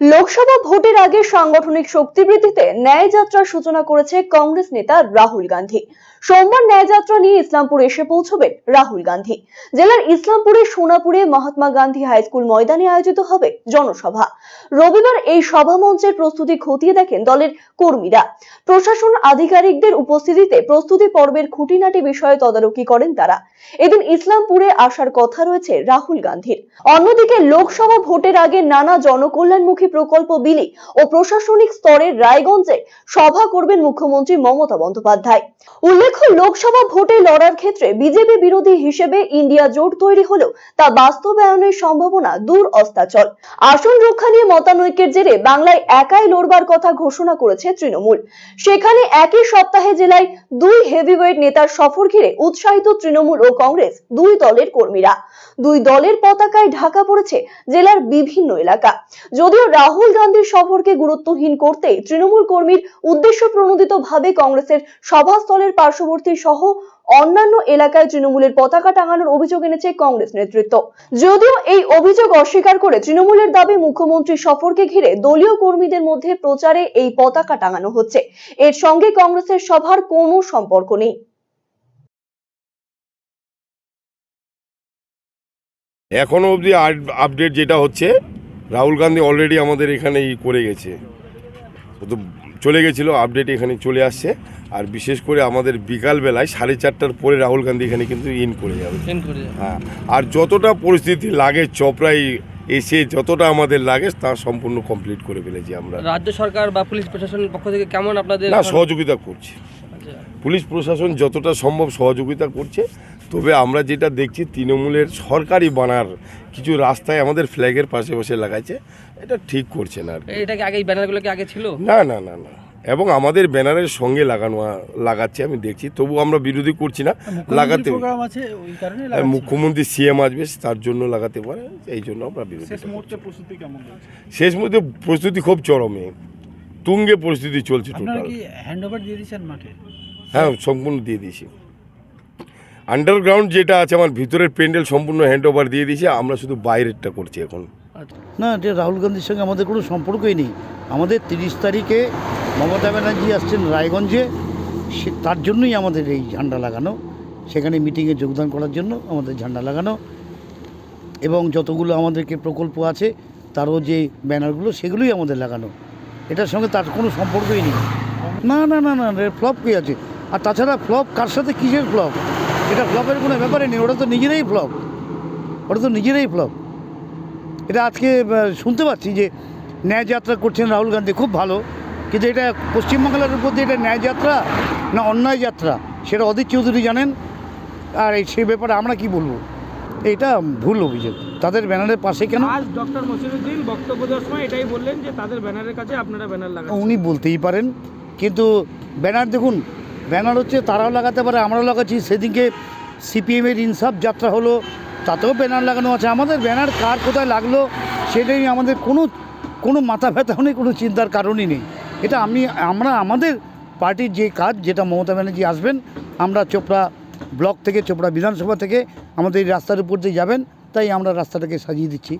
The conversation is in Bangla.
লোকসভা ভোটের আগে সাংগঠনিক শক্তি বৃদ্ধিতে ন্যায় যাত্রার সূচনা করেছে কংগ্রেস নেতা রাহুল গান্ধী। সোমবার ন্যায় যাত্রা নিয়ে ইসলামপুর এসে পৌঁছবেন রাহুল গান্ধী। জেলার ইসলামপুরের সোনাপুরে মহাত্মা গান্ধী হাই স্কুল ময়দানে আয়োজিত হবে জনসভা। রবিবার এই সভা মঞ্চের প্রস্তুতি খতিয়ে দেখেন দলের কর্মীরা। প্রশাসন আধিকারিকদের উপস্থিতিতে প্রস্তুতি পর্বের খুঁটিনাটি বিষয়ে তদারকি করেন তারা। এদিন ইসলামপুরে আসার কথা রয়েছে রাহুল গান্ধীর। অন্যদিকে লোকসভা ভোটের আগে নানা জনকল্যাণমুখী প্রকল্প বিলি ও প্রশাসনিক স্তরে রায়গঞ্জে সভা করবেন মুখ্যমন্ত্রী মমতা বন্দ্যোপাধ্যায়। উল্লেখ্য লোকসভা ভোটে লড়ার ক্ষেত্রে বিজেপি বিরোধী হিসেবে ইন্ডিয়া জোট তৈরি হলেও তা বাস্তবায়নের সম্ভাবনা দূর অস্তাচল। আসন রক্ষা নিয়ে মতানৈক্যের জেরে বাংলায় একাই লড়বার কথা ঘোষণা করেছে তৃণমূল। সেখানে একই সপ্তাহে জেলায় দুই হেভিওয়েট নেতার সফর ঘিরে উৎসাহিত তৃণমূল ও কংগ্রেস দুই দলের কর্মীরা। দুই দলের পতাকায় ঢাকা পড়েছে জেলার বিভিন্ন এলাকা। যদিও রাহুল গান্ধীর সফরকে গুরুত্বহীন করতে তৃণমূল কর্মীর উদ্দেশ্য প্রণোদিত ভাবে কংগ্রেসের সভাস্থলের পার্শ্ববর্তী সহ অন্যান্য এলাকায় তৃণমূলের পতাকা টাঙানোর অভিযোগ এনেছে কংগ্রেস নেতৃত্ব। যদিও এই অভিযোগ অস্বীকার করে তৃণমূলের দাবি মুখ্যমন্ত্রী সফরকে ঘিরে দলীয় কর্মীদের মধ্যে প্রচারে এই পতাকা টাঙানো হচ্ছে। এর সঙ্গে কংগ্রেসের সভার কোনো সম্পর্ক নেই। এখনও অবধি আপডেট যেটা হচ্ছে, রাহুল গান্ধী অলরেডি আমাদের এখানে করে গেছে। চলে গেছিল আপডেট এখানে চলে আসছে। আর বিশেষ করে আমাদের বিকালবেলায় সাড়ে চারটার পরে রাহুল গান্ধী এখানে কিন্তু ইন করে যাবে। হ্যাঁ আর যতটা পরিস্থিতি লাগে চপড়াই এসে যতটা আমাদের লাগে তা সম্পূর্ণ কমপ্লিট করে ফেলেছি আমরা রাজ্য সরকার বা পুলিশ প্রশাসনের পক্ষ থেকে কেমন আপনাদের না সহযোগিতা করছি আচ্ছা। পুলিশ প্রশাসন যতটা সম্ভব সহযোগিতা করছে তবে আমরা যেটা দেখছি তৃণমূলের সরকারি বানার কিছু রাস্তায় আমাদের ফ্ল্যাগের পাশে বসে লাগাইছে এটা ঠিক করছে না। এটা কি আগে এই ব্যানারগুলো কি আগে ছিল না না না না এবং আমাদের ব্যানারের সঙ্গে লাগানো লাগাচ্ছে আমি দেখছি। তবু আমরা বিরোধী করছি না লাগাতে আর মুখ্যমন্ত্রী সিএম আসবে তার জন্য লাগাতে পারে এই জন্য আমরা বিরোধী শেষ মুহূর্তে প্রস্তুতি খুব চরমে। তুঙ্গে পরিস্থিতি চলছে টোটাল হ্যাঁ সম্পূর্ণ দিয়ে দিয়েছি। আন্ডারগ্রাউন্ড যেটা আছে আমার ভিতরের প্যান্ডেল সম্পূর্ণ হ্যান্ড ওভার দিয়ে দিয়েছি আমরা শুধু বাইরেরটা করছি এখন। না, এটা রাহুল গান্ধীর সঙ্গে আমাদের কোনো সম্পর্কই নেই। আমাদের তিরিশ তারিখে মমতা ব্যানার্জি আসছেন রায়গঞ্জে, সে তার জন্যই আমাদের এই ঝান্ডা লাগানো। সেখানে মিটিংয়ে যোগদান করার জন্য আমাদের ঝান্ডা লাগানো। এবং যতগুলো আমাদেরকে প্রকল্প আছে, তারও যে ব্যানারগুলো, সেগুলোই আমাদের লাগানো। এটার সঙ্গে তার কোনো সম্পর্কই নেই। না না না না ফ্লপ কী আছে? আর তাছাড়া ফ্লপ কার সাথে কিসের ফ্লপ? এটা ফ্লপের কোনো ব্যাপারে নেই, ওটা তো নিজেরাই ফ্লপ। ওটা তো নিজেরাই ফ্লপ। এটা আজকে শুনতে পাচ্ছি যে ন্যায় যাত্রা করছেন রাহুল গান্ধী খুব ভালো। কিন্তু এটা পশ্চিমবাংলার উপর দিয়ে এটা ন্যায় যাত্রা না অন্যায় যাত্রা সেটা অদিত চৌধুরী জানেন। আর এই সেই ব্যাপারে আমরা কি বলব? এটা ভুল অভিযোগ। তাদের ব্যানারের পাশে কেন? আজ ডক্টর মসিরুদ্দিন বক্তব্য দেওয়ার সময় এটাই বললেন যে তাদের ব্যানারের কাছে আপনারা ব্যানার লাগান উনি বলতেই পারেন। কিন্তু ব্যানার দেখুন ব্যানার হচ্ছে তারাও লাগাতে পারে আমরাও লাগাচ্ছি। সেদিনকে সিপিএমের ইনসাফ যাত্রা হলো তাতেও ব্যানার লাগানো আছে। আমাদের ব্যানার কার কোথায় লাগল সেটাই আমাদের কোনো কোনো মাথা ব্যথা নেই, কোনো চিন্তার কারণই নেই। এটা আমি, আমরা, আমাদের পার্টির যে কাজ, যেটা মমতা ব্যানার্জি আসবেন, আমরা চোপড়া ব্লক থেকে, চোপড়া বিধানসভা থেকে আমাদের এই রাস্তার উপর দিয়ে যাবেন, তাই আমরা রাস্তাটাকে সাজিয়ে দিচ্ছি।